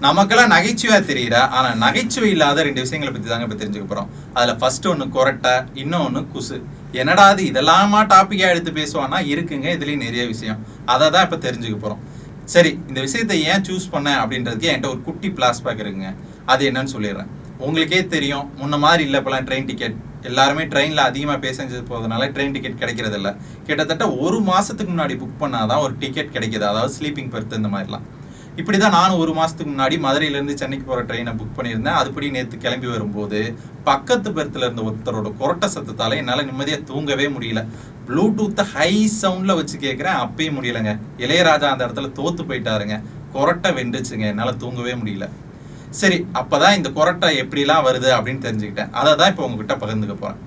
நமக்கெல்லாம் நகைச்சுவையா தெரியல ஆனா நகைச்சுவை இல்லாத ரெண்டு விஷயங்களை பத்தி தாங்க இப்ப தெரிஞ்சுக்க போறோம். அதுல ஃபர்ஸ்ட் ஒன்று கொரட்டை இன்னொன்னு குசு. என்னடா அது இதெல்லாமா டாபிக்கா எடுத்து பேசுவானா இருக்குங்க. இதுலயும் நிறைய விஷயம். அதை தான் இப்ப தெரிஞ்சுக்க போறோம். சரி இந்த விஷயத்தை ஏன் சூஸ் பண்ணேன் அப்படின்றதுக்கு என்கிட்ட ஒரு குட்டி பிளாஸ்பேக் இருக்குங்க. அது என்னன்னு சொல்லிடுறேன். உங்களுக்கே தெரியும். முன்ன மாதிரி இல்லை இப்போலாம் ட்ரெயின் டிக்கெட் எல்லாருமே ட்ரெயினில் அதிகமாக பேசஞ்சது போகிறதுனால ட்ரெயின் டிக்கெட் கிடைக்கிறது இல்லை கிட்டத்தட்ட ஒரு மாதத்துக்கு முன்னாடி புக் பண்ணாதான் ஒரு டிக்கெட் கிடைக்குது. அதாவது ஸ்லீப்பிங் பெர்த் இந்த மாதிரிலாம். இப்படி தான் நானும் ஒரு மாதத்துக்கு முன்னாடி மதுரையிலேருந்து சென்னைக்கு போகிற ட்ரெயினை புக் பண்ணியிருந்தேன். அதுபடி நேற்று கிளம்பி வரும்போது பக்கத்து பெருத்தில் இருந்த ஒருத்தரோட கொரட்ட சத்தத்தால் என்னால் நிம்மதியாக தூங்கவே முடியல. ப்ளூடூத்தை ஹை சவுண்டில் வச்சு கேட்குறேன் அப்பயும் முடியலங்க. இளையராஜா அந்த இடத்துல தோத்து போயிட்டாருங்க. கொரட்டை வெண்டுச்சுங்க என்னால் தூங்கவே முடியல. சரி அப்பதான் இந்த கொரட்டை எப்படிலாம் வருது அப்படின்னு தெரிஞ்சுக்கிட்டேன். அதை தான் இப்போ உங்ககிட்ட பகிர்ந்துக்க போகிறேன்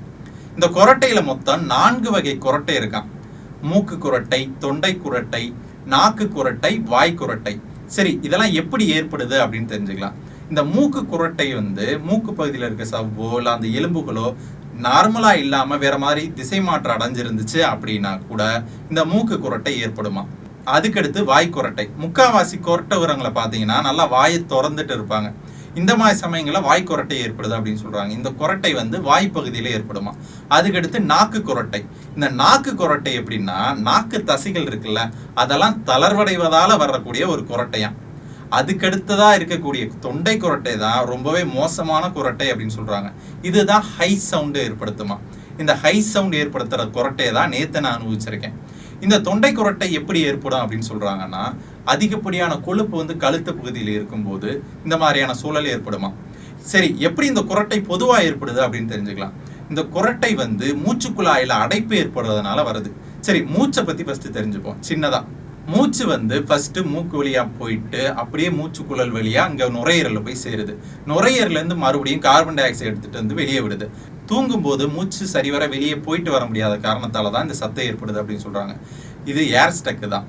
இந்த கொரட்டையில் மொத்தம் நான்கு வகை கொரட்டை இருக்கான் மூக்கு குரட்டை தொண்டை குரட்டை நாக்கு குரட்டை வாய் குரட்டை. சரி இதெல்லாம் எப்படி ஏற்படுது அப்படின்னு தெரிஞ்சுக்கலாம். இந்த மூக்கு குரட்டை வந்து மூக்கு பகுதியில் இருக்க சவ்வோ இல்லை அந்த எலும்புகளோ நார்மலாக இல்லாமல் வேற மாதிரி திசை மாற்றம் அடைஞ்சிருந்துச்சு அப்படின்னா கூட இந்த மூக்கு குரட்டை ஏற்படுமா? அதுக்கடுத்து வாய் குரட்டை. முக்காவாசி குரட்டை உரங்களை பார்த்தீங்கன்னா நல்லா வாயை திறந்துட்டு இருப்பாங்க. இந்த மாதிரி சமயங்களில் வாய் குரட்டை ஏற்படுது அப்படின்னு சொல்கிறாங்க இந்த குரட்டை வந்து வாய் பகுதியில் ஏற்படுமா? அதுக்கடுத்து நாக்கு குரட்டை. இந்த நாக்கு குரட்டை எப்படின்னா நாக்கு தசைகள் இருக்குல்ல அதெல்லாம் தளர்வடைவதால் வரக்கூடிய ஒரு குரட்டையாம் அதுக்கடுத்ததாக இருக்கக்கூடிய தொண்டை குரட்டை தான் ரொம்பவே மோசமான குரட்டை அப்படின்னு சொல்கிறாங்க இதுதான் ஹை சவுண்டு ஏற்படுத்துமா? இந்த ஹை சவுண்ட் ஏற்படுத்துகிற குரட்டையை தான் நேற்று நான் அனுபவிச்சிருக்கேன். இந்த தொண்டை குரட்டை எப்படி ஏற்படும் அப்படின்னு சொல்கிறாங்கன்னா அதிகப்படியான கொழுப்பு வந்து கழுத்து பகுதியில் இருக்கும்போது இந்த மாதிரியான சூழல் ஏற்படுமா? சரி எப்படி இந்த குரட்டை பொதுவாக ஏற்படுது அப்படின்னு தெரிஞ்சுக்கலாம். இந்த குரட்டை வந்து மூச்சுக்குழாயில் அடைப்பு ஏற்படுறதுனால வருது. சரி மூச்சை பத்தி ஃபஸ்ட்டு தெரிஞ்சுப்போம். சின்னதாக மூச்சு வந்து ஃபஸ்ட்டு மூக்கு வழியா போயிட்டு அப்படியே மூச்சுக்குழல் வழியா அங்கே நுரையீரலில் போய் சேருது. நுரையீரலேருந்து மறுபடியும் கார்பன் டை ஆக்சைடு எடுத்துட்டு வந்து வெளியே விடுது. தூங்கும்போது மூச்சு சரிவர வெளியே போயிட்டு வர முடியாத காரணத்தால் தான் இந்த சத்தம் ஏற்படுது அப்படின்னு சொல்கிறாங்க இது ஏர் ஸ்டக்கு தான்.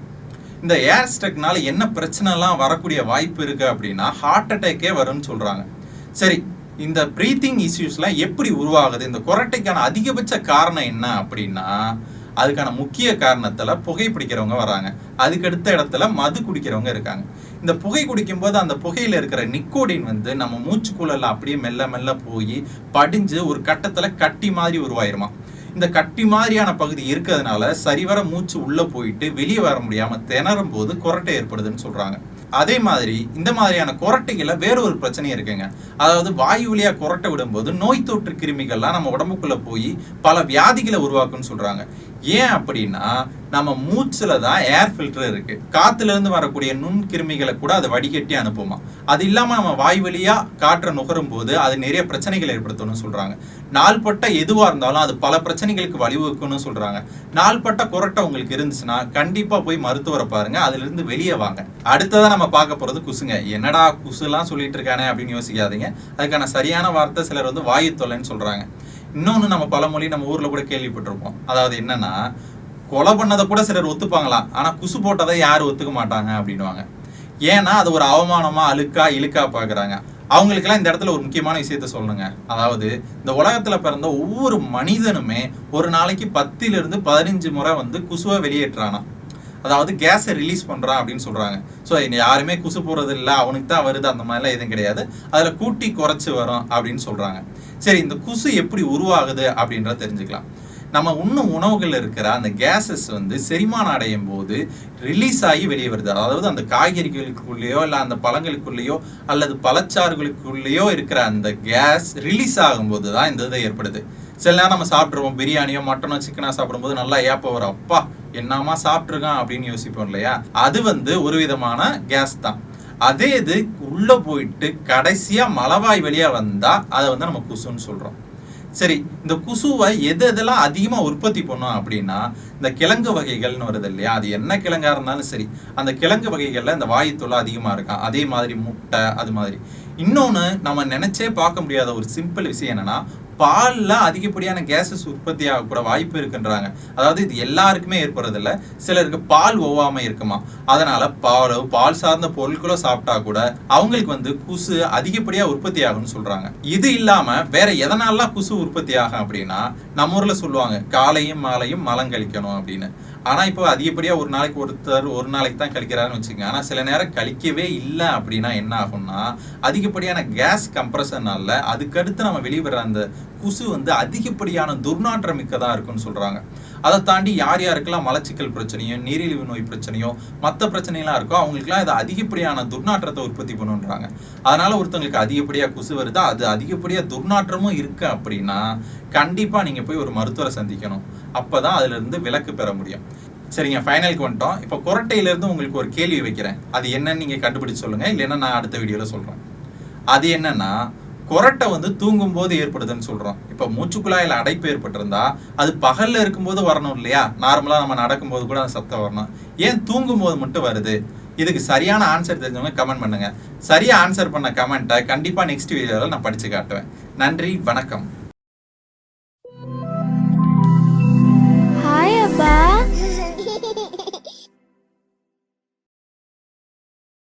இந்த ஏர் ஸ்ட்ரக்னால என்ன பிரச்சனைலாம் வரக்கூடிய வாய்ப்பு இருக்கு அப்படின்னா ஹார்ட் அட்டாக்கே வரும்னு சொல்றாங்க. சரி இந்த ப்ரீத்திங் இஷ்யூஸ்லாம் எப்படி உருவாகுது? இந்த குரட்டைக்கான அதிகபட்ச காரணம் என்ன அப்படின்னா அதுக்கான முக்கிய காரணத்துல புகை பிடிக்கிறவங்க வராங்க. அதுக்கு அடுத்த இடத்துல மது குடிக்கிறவங்க இருக்காங்க. இந்த புகை குடிக்கும்போது அந்த புகையில இருக்கிற நிக்கோடின் வந்து நம்ம மூச்சுக்குழல்ல அப்படியே மெல்ல மெல்ல போய் படிஞ்சு ஒரு கட்டத்துல கட்டி மாதிரி உருவாயிருமா? இந்த கட்டி மாதிரியான பகுதி இருக்கிறதுனால சரிவர மூச்சு உள்ள போயிட்டு வெளியே வர முடியாம திணறும் போது குரட்டை ஏற்படுதுன்னு சொல்றாங்க. அதே மாதிரி இந்த மாதிரியான குரட்டைகளில் வேற ஒரு பிரச்சனையும் இருக்குங்க. அதாவது வாயு வழியாக குரட்டை விடும்போது நோய் தொற்று கிருமிகள்லாம் நம்ம உடம்புக்குள்ளே போய் பல வியாதிகளை உருவாக்குன்னு சொல்கிறாங்க ஏன் அப்படின்னா நம்ம மூச்சில் தான் ஏர் ஃபில்டர் இருக்குது காற்றுலேருந்து வரக்கூடிய நுண் கிருமிகளை கூட அதை வடிகட்டி அனுப்புமா. அது இல்லாமல் நம்ம வாய் வழியாக காற்றை நுகரும் போது அது நிறைய பிரச்சனைகள் ஏற்படுத்தணும்னு சொல்கிறாங்க நாள்பட்ட எதுவாக இருந்தாலும் அது பல பிரச்சனைகளுக்கு வழிவகுக்கும்னு சொல்கிறாங்க நாள்பட்ட குரட்டை உங்களுக்கு இருந்துச்சுன்னா கண்டிப்பாக போய் மருத்துவரை பாருங்கள் அதுலேருந்து வெளியே வாங்க. அடுத்ததான் நம்ம நம்ம பார்க்க போகிறது குசுங்க. என்னடா குசுலாம் சொல்லிட்டு இருக்கானே அப்படின்னு யோசிக்காதீங்க. அதுக்கான சரியான வார்த்தை சிலர் வந்து வாயு தொல்லைன்னு சொல்கிறாங்க இன்னொன்று நம்ம பழமொழி நம்ம ஊரில் கூட கேள்விப்பட்டிருப்போம். அதாவது என்னன்னா கொலை பண்ணதை கூட சிலர் ஒத்துப்பாங்களாம். ஆனால் குசு போட்டதை யாரும் ஒத்துக்க மாட்டாங்க அப்படின்வாங்க ஏன்னா அது ஒரு அவமானமாக அழுக்கா இழுக்கா பார்க்குறாங்க. அவங்களுக்கெல்லாம் இந்த இடத்துல ஒரு முக்கியமான விஷயத்த சொல்லணுங்க. அதாவது இந்த உலகத்துல பிறந்த ஒவ்வொரு மனிதனுமே ஒரு நாளைக்கு பத்திலிருந்து பதினஞ்சு முறை வந்து குசுவை வெளியேற்றானா அதாவது கேஸை ரிலீஸ் பண்ணுறான் அப்படின்னு சொல்கிறாங்க ஸோ யாருமே குசு போகிறது இல்லை அவனுக்கு தான் வருது அந்த மாதிரிலாம் எதுவும் கிடையாது. அதில் கூட்டி குறைச்சி வரும் அப்படின்னு சொல்கிறாங்க சரி இந்த குசு எப்படி உருவாகுது அப்படின்றத தெரிஞ்சுக்கலாம். நம்ம உண்ணும் உணவுகள் இருக்கிற அந்த கேஸஸ் வந்து செரிமானம் அடையும் போது ரிலீஸ் ஆகி வெளியே வருது. அதாவது அந்த காய்கறிகளுக்குள்ளேயோ இல்லை அந்த பழங்களுக்குள்ளேயோ அல்லது பழச்சாறுகளுக்குள்ளேயோ இருக்கிற அந்த கேஸ் ரிலீஸ் ஆகும்போது தான் இந்த இது ஏற்படுது. சில நேரம் நம்ம சாப்பிட்ருவோம் பிரியாணியோ மட்டனோ சிக்கனாக சாப்பிடும்போது நல்லா ஏப்ப வரும். அப்பா என்னமா சாப்பிட்ருக்கான் அப்படின்னு யோசிப்போம் இல்லையா? அது வந்து ஒரு விதமான கேஸ் தான். அதே இது உள்ள போயிட்டு கடைசியா மலவாய் வழியா வந்தா அதை வந்து நம்ம குசுன்னு சொல்றோம். சரி இந்த குசுவை எது எதெல்லாம் அதிகமாக உற்பத்தி பண்ணோம் அப்படின்னா இந்த கிழங்கு வகைகள்னு வருது இல்லையா? அது என்ன கிழங்காக இருந்தாலும் சரி அந்த கிழங்கு வகைகளில் இந்த வாயுத்தொலை அதிகமாக இருக்கும் அதே மாதிரி முட்டை அது மாதிரி. இன்னொன்று நம்ம நினச்சே பார்க்க முடியாத ஒரு சிம்பிள் விஷயம் என்னென்னா பால்ல அதிகப்படியான கேசஸ் உற்பத்தி ஆகக்கூட வாய்ப்பு இருக்குன்றாங்க. அதாவது இது எல்லாருக்குமே ஏற்படுறதில்ல. சிலருக்கு பால் ஒவ்வாமல் இருக்குமா. அதனால் பாலோ பால் சார்ந்த பொருட்களோ சாப்பிட்டா கூட அவங்களுக்கு வந்து குசு அதிகப்படியாக உற்பத்தி ஆகும்னு சொல்கிறாங்க இது இல்லாமல் வேற எதனாலாம் குசு உற்பத்தி ஆகும் அப்படின்னா நம்ம ஊரில் சொல்லுவாங்க காலையும் மாலையும் மலம் கழிக்கணும் அப்படின்னு. ஆனா இப்போ அதிகப்படியா ஒரு நாளைக்கு ஒருத்தர் ஒரு நாளைக்கு தான் கழிக்கிறாருன்னு வச்சுக்கோங்க. ஆனா சில நேரம் கழிக்கவே இல்லை அப்படின்னா என்ன ஆகும்னா அதிகப்படியான கேஸ் கம்ப்ரஷனால அதுக்கடுத்து நம்ம வெளிவர அந்த குசு வந்து அதிகப்படியான துர்நாற்றம் மிக்கதா இருக்கும்னு சொல்றாங்க. அதை தாண்டி யார் யாருக்கெல்லாம் மலச்சிக்கல் பிரச்சனையோ நீரிழிவு நோய் பிரச்சனையோ மற்ற பிரச்சனைலாம் இருக்கோ அவங்களுக்குலாம் இது அதிகப்படியான துர்நாற்றத்தை உற்பத்தி பண்ணுன்றாங்க. அதனால ஒருத்தவங்களுக்கு அதிகப்படியாக கொசு வருது அது அதிகப்படியாக துர்நாற்றமும் இருக்கு அப்படின்னா கண்டிப்பாக நீங்கள் போய் ஒரு மருத்துவரை சந்திக்கணும். அப்போ தான் அதுலேருந்து விலக்கு பெற முடியும். சரிங்க ஃபைனலுக்கு வந்துட்டோம். இப்போ கொரட்டையிலேருந்து உங்களுக்கு ஒரு கேள்வி வைக்கிறேன். அது என்னன்னு நீங்கள் கண்டுபிடிச்சு சொல்லுங்கள் இல்லைன்னா நான் அடுத்த வீடியோவில் சொல்கிறேன் அது என்னன்னா கொரட்டை வந்து தூங்கும் போது ஏற்படுதுன்னு சொல்றோம். இப்போ மூச்சுக்குழாயில அடைப்பு ஏற்பட்டிருந்தா அது பகல்ல இருக்கும்போது வரணும் இல்லையா? நார்மலா நம்ம நடக்கும்போது கூட அந்த சத்தம் வரணும். ஏன் தூங்கும் போது மட்டும் வருது? இதுக்கு சரியான ஆன்சர் தெரிஞ்சவங்க கமெண்ட் பண்ணுங்க. சரியா ஆன்சர் பண்ண கமெண்ட்டை கண்டிப்பா நெக்ஸ்ட் வீடியோவில் நான் படிச்சு காட்டுவேன். நன்றி வணக்கம்.